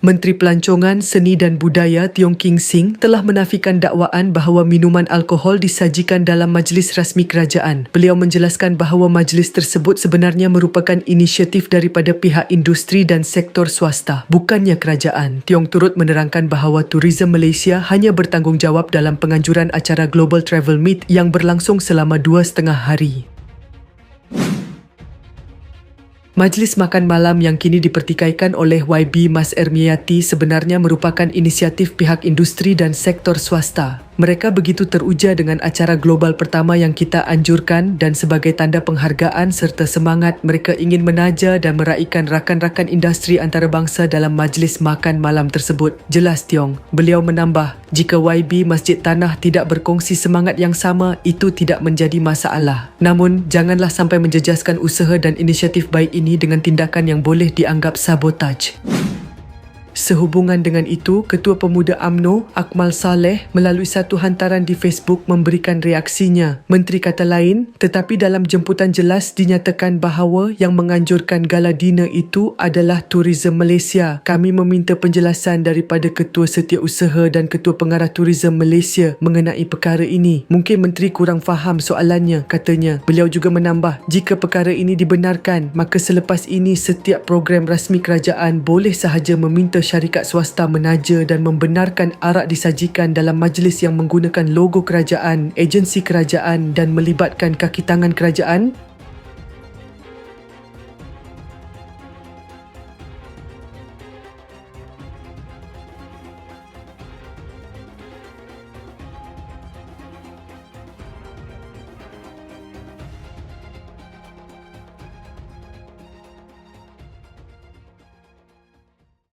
Menteri Pelancongan, Seni dan Budaya Tiong King Sing telah menafikan dakwaan bahawa minuman alkohol disajikan dalam majlis rasmi kerajaan. Beliau menjelaskan bahawa majlis tersebut sebenarnya merupakan inisiatif daripada pihak industri dan sektor swasta, bukannya kerajaan. Tiong turut menerangkan bahawa Tourism Malaysia hanya bertanggungjawab dalam penganjuran acara Global Travel Meet yang berlangsung selama dua setengah hari. Majlis makan malam yang kini dipertikaikan oleh YB Mas Ermiati sebenarnya merupakan inisiatif pihak industri dan sektor swasta. Mereka begitu teruja dengan acara global pertama yang kita anjurkan dan sebagai tanda penghargaan serta semangat mereka ingin menaja dan meraihkan rakan-rakan industri antarabangsa dalam majlis makan malam tersebut. Jelas Tiong, beliau menambah, jika YB Masjid Tanah tidak berkongsi semangat yang sama, itu tidak menjadi masalah. Namun, janganlah sampai menjejaskan usaha dan inisiatif baik ini dengan tindakan yang boleh dianggap sabotaj. Sehubungan dengan itu, Ketua Pemuda AMNO, Akmal Saleh, melalui satu hantaran di Facebook memberikan reaksinya. Menteri kata lain, tetapi dalam jemputan jelas dinyatakan bahawa yang menganjurkan gala dinner itu adalah Tourism Malaysia. Kami meminta penjelasan daripada Ketua Setiausaha dan Ketua Pengarah Tourism Malaysia mengenai perkara ini. Mungkin Menteri kurang faham soalannya, katanya. Beliau juga menambah, jika perkara ini dibenarkan, maka selepas ini setiap program rasmi kerajaan boleh sahaja meminta syarikat swasta menaja dan membenarkan arak disajikan dalam majlis yang menggunakan logo kerajaan, agensi kerajaan dan melibatkan kaki tangan kerajaan